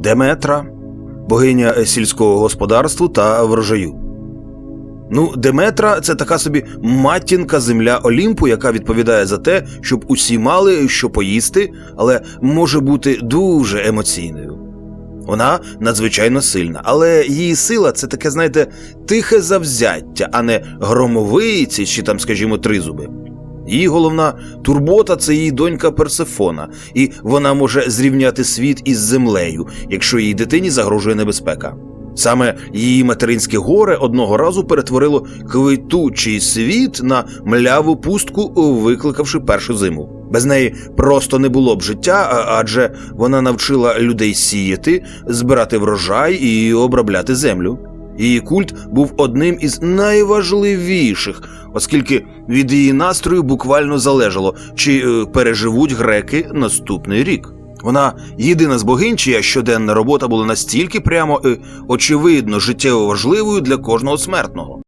Деметра, богиня сільського господарства та врожаю. Ну, Деметра це така собі матінка земля Олімпу, яка відповідає за те, щоб усі мали що поїсти, але може бути дуже емоційною. Вона надзвичайно сильна, але її сила це таке, знаєте, тихе завзяття, а не громовиці чи там, скажімо, тризуби. Її головна турбота це її донька Персефона, і вона може зрівняти світ із землею, якщо її дитині загрожує небезпека. Саме її материнське горе одного разу перетворило квитучий світ на мляву пустку, викликавши першу зиму. Без неї просто не було б життя, адже вона навчила людей сіяти, збирати врожай і обробляти землю. Її культ був одним із найважливіших, оскільки від її настрою буквально залежало, чи е, переживуть греки наступний рік. Вона єдина з богинь, чия щоденна робота була настільки прямо і очевидно життєво важливою для кожного смертного.